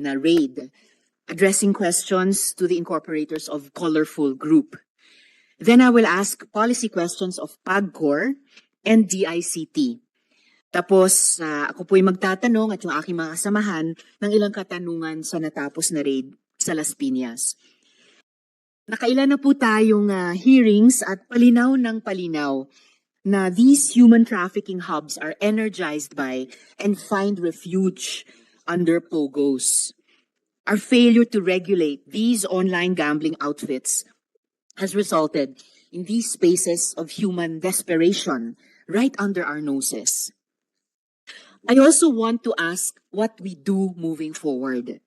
na raid, addressing questions to the incorporators of Colorful Group. Then I will ask policy questions of PAGCOR and DICT. Tapos, ah, ako po'y magtatanong at yung aking mga kasamahan ng ilang katanungan sa natapos na raid sa Las Piñas. Nakailan na po tayong ah, hearings at palinaw ng palinaw na these human trafficking hubs are energized by and find refuge under POGOs. Our failure to regulate these online gambling outfits has resulted in these spaces of human desperation right under our noses. I also want to ask what we do moving forward.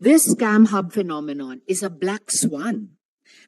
This scam hub phenomenon is a black swan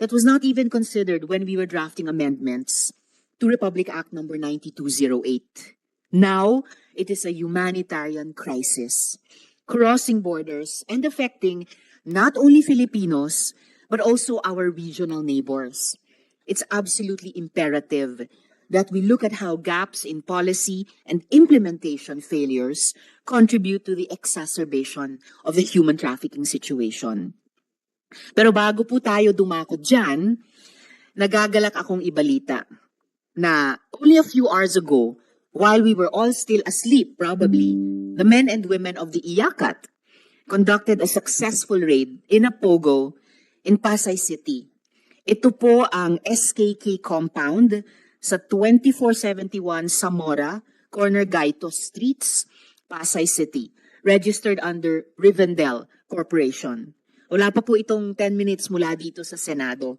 that was not even considered when we were drafting amendments to Republic Act number 9208. Now, it is a humanitarian crisis, crossing borders and affecting not only Filipinos, but also our regional neighbors. It's absolutely imperative that we look at how gaps in policy and implementation failures contribute to the exacerbation of the human trafficking situation. Pero bago po tayo dumako dyan, nagagalak akong ibalita na only a few hours ago, while we were all still asleep, probably, the men and women of the Iyakat conducted a successful raid in a pogo in Pasay City. Ito po ang SKK compound sa 2471 Zamora, corner Gaito Streets, Pasay City, registered under Rivendell Corporation. Wala pa po itong 10 minutes mula dito sa Senado.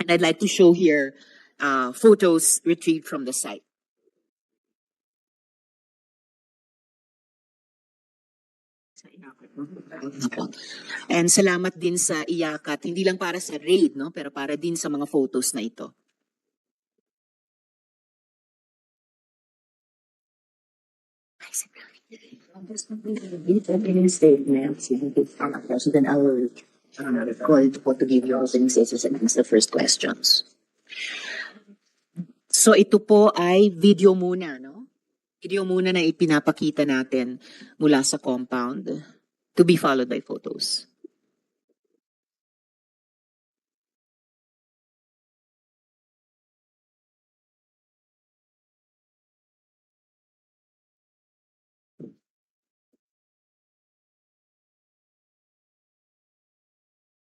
And I'd like to show here uh, photos retrieved from the site. And salamat din sa Iyakat, hindi lang para sa raid, no, pero para din sa mga photos na ito. opening statements, you president I will uh, call for to give your opening statements and answer the first questions. So ito po ay video muna, no? Video muna na ipinapakita natin mula sa compound to be followed by photos.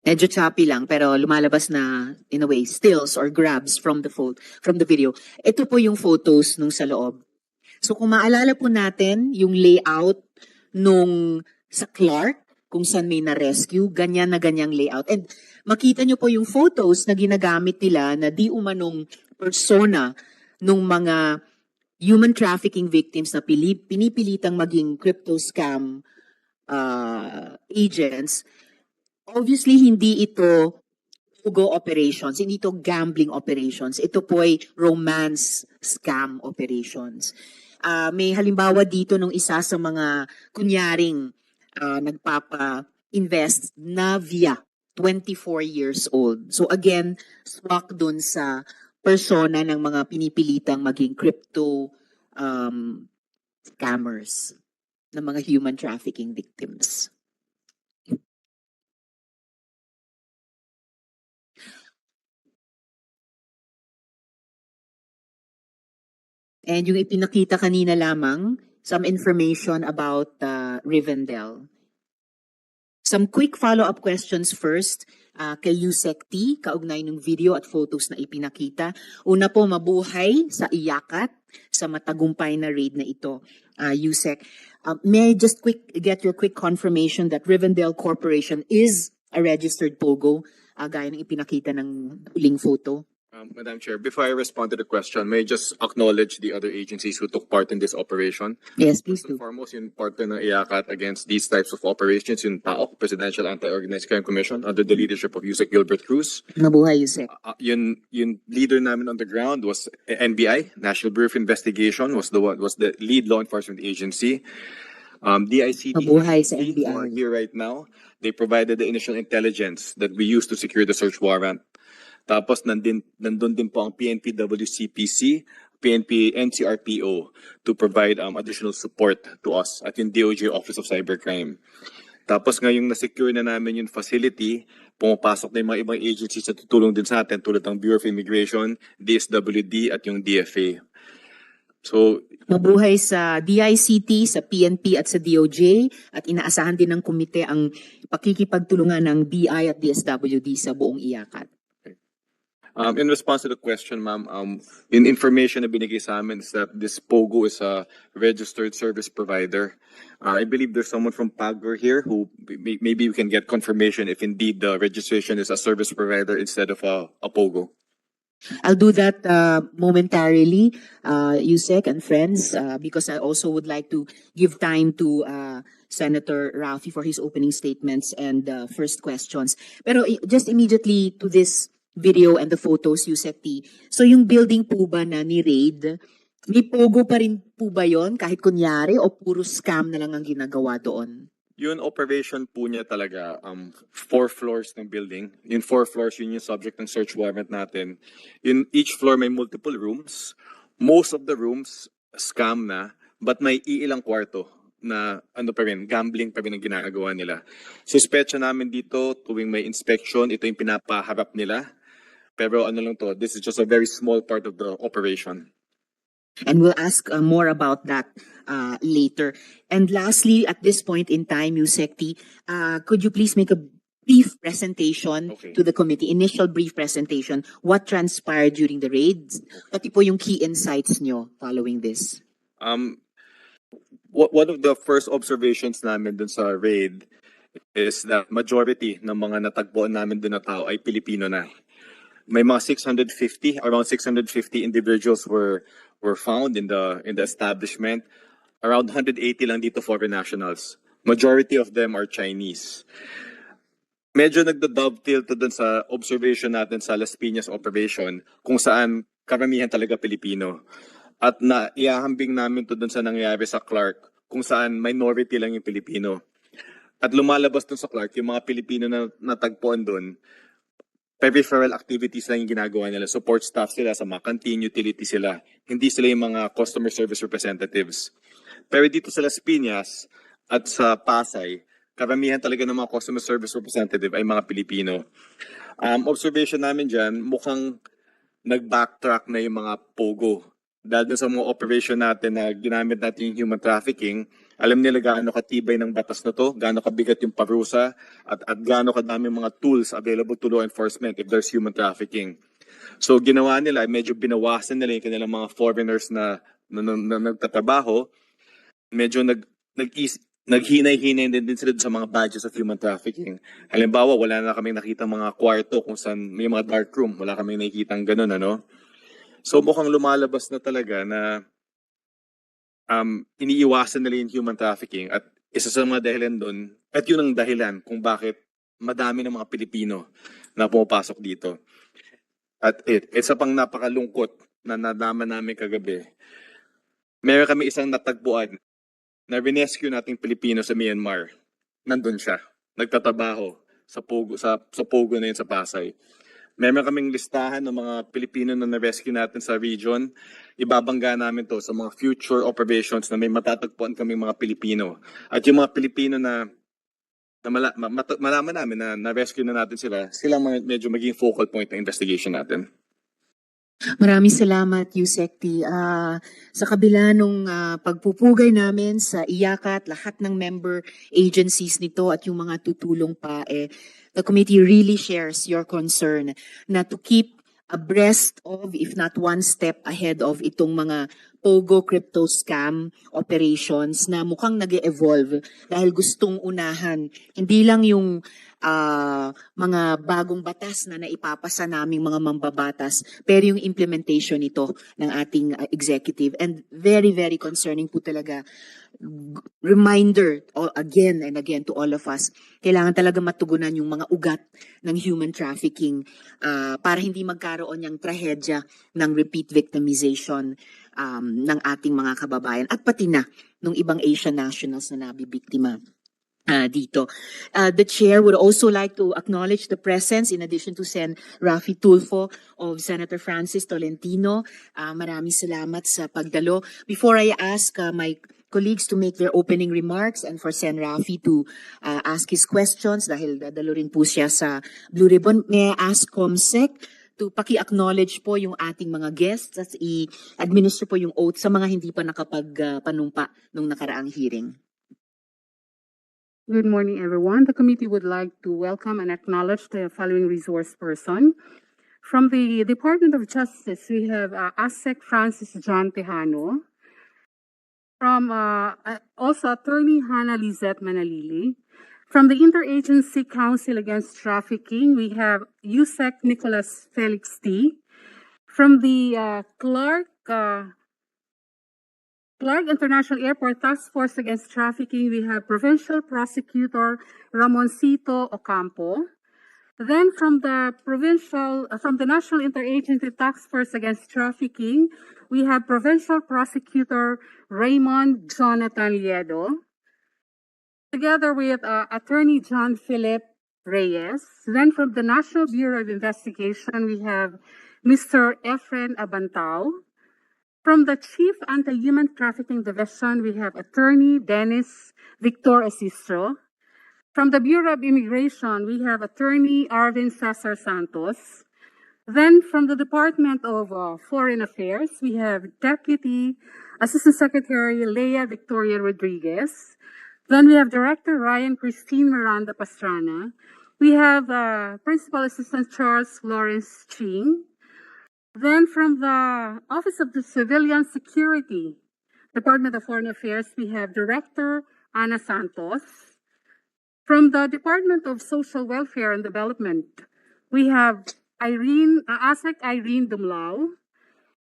Medyo choppy lang pero lumalabas na in a way stills or grabs from the photo from the video. Ito po yung photos nung sa loob. So kung maalala po natin yung layout nung sa Clark kung saan may na-rescue, ganyan na ganyang layout. And makita nyo po yung photos na ginagamit nila na di umanong persona nung mga human trafficking victims na pili, pinipilitang maging crypto scam uh, agents obviously hindi ito Pugo operations, hindi ito gambling operations. Ito po ay romance scam operations. Ah, may halimbawa dito nung isa sa mga kunyaring ah, nagpapa-invest na via 24 years old. So again, swak dun sa persona ng mga pinipilitang maging crypto um, scammers ng mga human trafficking victims. And yung ipinakita kanina lamang, some information about uh, Rivendell. Some quick follow-up questions first uh, kay Yusek T, kaugnay ng video at photos na ipinakita. Una po, mabuhay sa iyakat sa matagumpay na raid na ito, uh, Yusek. Uh, may I just quick get your quick confirmation that Rivendell Corporation is a registered POGO, uh, gaya ng ipinakita ng huling photo? Um, Madam Chair, before I respond to the question, may I just acknowledge the other agencies who took part in this operation. Yes, please First and do. foremost, yung partner ng IACAT against these types of operations, yung PAOK, Presidential Anti-Organized Crime Commission, under the leadership of Yusek Gilbert Cruz. Mabuhay, Yusek. Uh, yun, yung leader namin on the ground was NBI, National Bureau of Investigation, was the one, was the lead law enforcement agency. Um, DICT. Mabuhay sa NBI. Here right now, they provided the initial intelligence that we used to secure the search warrant. Tapos nandin, nandun din po ang PNP WCPC, PNP NCRPO to provide um, additional support to us at yung DOJ Office of Cybercrime. Tapos ngayong na-secure na namin yung facility, pumapasok na yung mga ibang agencies na tutulong din sa atin tulad ng Bureau of Immigration, DSWD at yung DFA. So, Mabuhay sa DICT, sa PNP at sa DOJ at inaasahan din ng komite ang pakikipagtulungan ng BI at DSWD sa buong iyakat. Um, in response to the question, ma'am, um, in information na binigay sa amin is that this POGO is a registered service provider. Uh, I believe there's someone from PAGR here who may- maybe we can get confirmation if indeed the registration is a service provider instead of a, a POGO. I'll do that uh, momentarily, uh, Yusek and friends, uh, because I also would like to give time to uh, Senator Rafi for his opening statements and uh, first questions. I- just immediately to this video and the photos, Yusek T. So yung building po ba na ni Raid, may pogo pa rin po ba yon kahit kunyari o puro scam na lang ang ginagawa doon? Yun operation po niya talaga, um, four floors ng building. Yung four floors, yun yung subject ng search warrant natin. In each floor may multiple rooms. Most of the rooms, scam na, but may iilang kwarto na ano pa rin, gambling pa rin ang ginagawa nila. Suspecha namin dito, tuwing may inspection, ito yung pinapaharap nila. Pero ano lang to, this is just a very small part of the operation. And we'll ask uh, more about that uh, later. And lastly, at this point in time, Yusekti, uh, could you please make a brief presentation Okay. to the committee, initial brief presentation, what transpired during the raids, pati po yung key insights nyo following this. Um, one of the first observations namin dun sa raid is that majority ng mga natagpuan namin dun na tao ay Pilipino na. May mga 650, around 650 individuals were were found in the in the establishment. Around 180 lang dito foreign nationals. Majority of them are Chinese. Medyo nagda-dovetail to dun sa observation natin sa Las Piñas operation kung saan karamihan talaga Pilipino at na iahambing namin to dun sa nangyayari sa Clark kung saan minority lang yung Pilipino. At lumalabas dun sa Clark yung mga Pilipino na natagpuan dun, peripheral activities lang yung ginagawa nila. Support staff sila sa mga canteen, utility sila. Hindi sila yung mga customer service representatives. Pero dito sa Las Piñas at sa Pasay, karamihan talaga ng mga customer service representative ay mga Pilipino. Um, observation namin dyan, mukhang nag-backtrack na yung mga pogo. Dahil sa mga operation natin na ginamit natin yung human trafficking, alam nila gaano katibay ng batas na to, gaano kabigat yung parusa, at, at gaano kadami mga tools available to law enforcement if there's human trafficking. So ginawa nila, medyo binawasan nila yung kanilang mga foreigners na, na, na, na nagtatrabaho, medyo nag, nag naghinay-hinay din, din sila sa mga badges of human trafficking. Halimbawa, wala na kaming nakita mga kwarto kung saan may mga dark room. Wala kaming nakikita ganun, ano? So mukhang lumalabas na talaga na um, iniiwasan nila yung human trafficking at isa sa mga dahilan doon, at yun ang dahilan kung bakit madami ng mga Pilipino na pumapasok dito. At it, isa pang napakalungkot na nadama namin kagabi. Meron kami isang natagpuan na rinescue nating Pilipino sa Myanmar. Nandun siya. Nagtatrabaho sa Pogo, sa, sa Pogo na yun sa Pasay. Meron kaming listahan ng mga Pilipino na na-rescue natin sa region. Ibabangga namin to sa mga future operations na may matatagpuan kaming mga Pilipino. At yung mga Pilipino na na mala, ma, mat- malaman namin na na-rescue na natin sila, sila medyo maging focal point ng investigation natin. Maraming salamat, Yusek T. Ah, sa kabila nung ah, pagpupugay namin sa iyakat, lahat ng member agencies nito at yung mga tutulong pa, eh, the committee really shares your concern na to keep abreast of, if not one step ahead of itong mga Pogo crypto scam operations na mukhang nag evolve dahil gustong unahan. Hindi lang yung ah, mga bagong batas na naipapasa naming mga mambabatas pero yung implementation nito ng ating uh, executive and very very concerning po talaga reminder again and again to all of us kailangan talaga matugunan yung mga ugat ng human trafficking ah, para hindi magkaroon ng trahedya ng repeat victimization um, ng ating mga kababayan at pati na ng ibang Asian nationals na nabibiktima ah, dito. Uh, the chair would also like to acknowledge the presence, in addition to Sen. Rafi Tulfo, of Senator Francis Tolentino. Uh, maraming salamat sa pagdalo. Before I ask uh, my colleagues to make their opening remarks and for Sen Rafi to uh, ask his questions dahil dadalo rin po siya sa Blue Ribbon. May I ask Comsec to paki-acknowledge po yung ating mga guests at i-administer po yung oath sa mga hindi pa nakapag-panumpa nung nakaraang hearing. Good morning, everyone. The committee would like to welcome and acknowledge the following resource person. From the Department of Justice, we have uh, ASEC Francis John Tejano. From uh, uh, also Attorney Hannah Lizette Manalili. From the Interagency Council Against Trafficking, we have USEC Nicholas Felix T. From the uh, Clark uh, Clark International Airport Task Force Against Trafficking, we have Provincial Prosecutor Ramoncito Ocampo. Then from the provincial, uh, from the National Interagency Task Force Against Trafficking, we have Provincial Prosecutor Raymond Jonathan Liedo. Together with uh, Attorney John Philip Reyes. Then from the National Bureau of Investigation, we have Mr. Efren Abantao. From the Chief Anti-Human Trafficking Division, we have Attorney Dennis Victor Asistro. From the Bureau of Immigration, we have Attorney Arvin Cesar Santos. Then from the Department of uh, Foreign Affairs, we have Deputy Assistant Secretary Leah Victoria Rodriguez. Then we have Director Ryan Christine Miranda Pastrana. We have uh, Principal Assistant Charles Lawrence Ching. Then from the Office of the Civilian Security, Department of Foreign Affairs, we have Director Ana Santos. From the Department of Social Welfare and Development, we have Irene, uh, ASEC Irene Dumlao.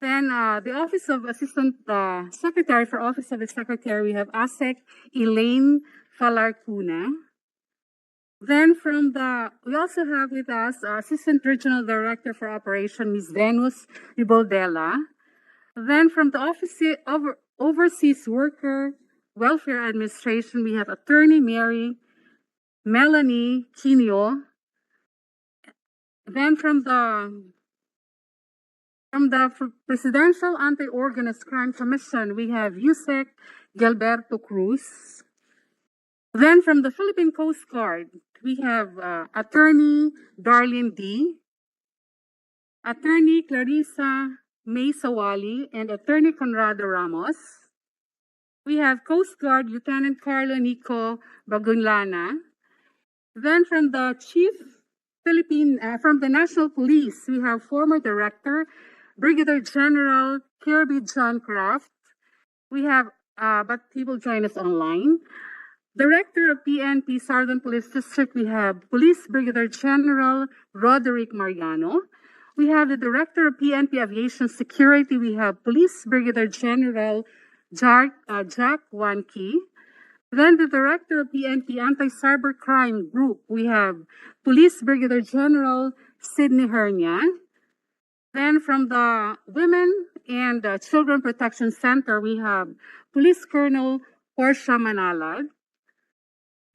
Then uh, the Office of Assistant uh, Secretary for Office of the Secretary, we have ASEC Elaine Falarcuna. Then from the, we also have with us uh, Assistant Regional Director for Operation, Ms. Venus Iboldela. Then from the Office of Overseas Worker Welfare Administration, we have Attorney Mary Melanie Quinio. Then from the from the Presidential Anti-Organized Crime Commission, we have Yusek Gilberto Cruz. Then from the Philippine Coast Guard, we have uh, Attorney Darlene D. Attorney Clarissa May Sawali and Attorney Conrado Ramos. We have Coast Guard Lieutenant Carlo Nico Bagunlana. Then from the Chief Philippine, uh, from the National Police, we have former Director Brigadier General Kirby John Kraft. We have, uh, but will join us online. Director of PNP Southern Police District, we have Police Brigadier General Roderick Mariano. We have the Director of PNP Aviation Security, we have Police Brigadier General Jack, uh, Jack Wanke. Then the Director of PNP Anti-Cybercrime Group, we have Police Brigadier General Sidney Hernia. Then from the Women and uh, Children Protection Center, we have Police Colonel Portia Manalag.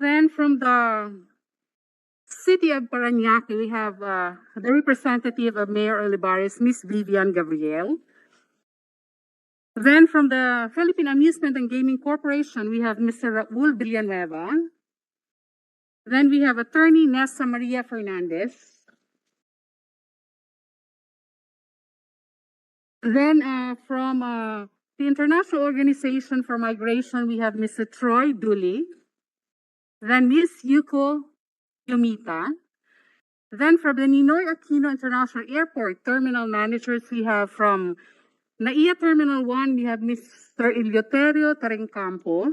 Then from the City of Parañaque, we have uh, the representative of Mayor Olivares, Miss Vivian Gabriel. Then from the Philippine Amusement and Gaming Corporation, we have Mr. Raul Villanueva. Then we have Attorney Nessa Maria Fernandez. Then uh, from uh, the International Organization for Migration, we have Mr. Troy Dooley. Then Miss Yuko Yumita. Then from the Ninoy Aquino International Airport Terminal Managers, we have from NAIA Terminal 1, we have Mr. Eleuterio Tarencampo.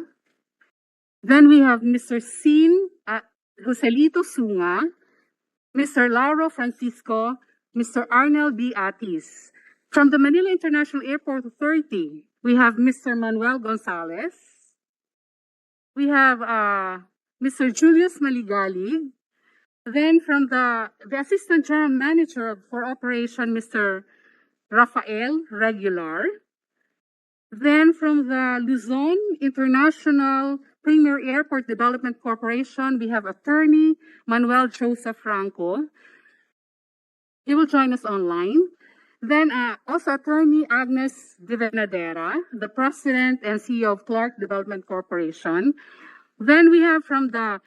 Then we have Mr. Sin uh, Joselito Sunga, Mr. Lauro Francisco, Mr. Arnel B. Atis. From the Manila International Airport Authority, we have Mr. Manuel Gonzalez. We have uh, Mr. Julius Maligali. Then from the, the Assistant General Manager for Operation, Mr. Rafael Regular. Then from the Luzon International Premier Airport Development Corporation, we have attorney Manuel Joseph Franco. He will join us online. Then uh, also Attorney Agnes De Venadera, the President and CEO of Clark Development Corporation. Then we have from the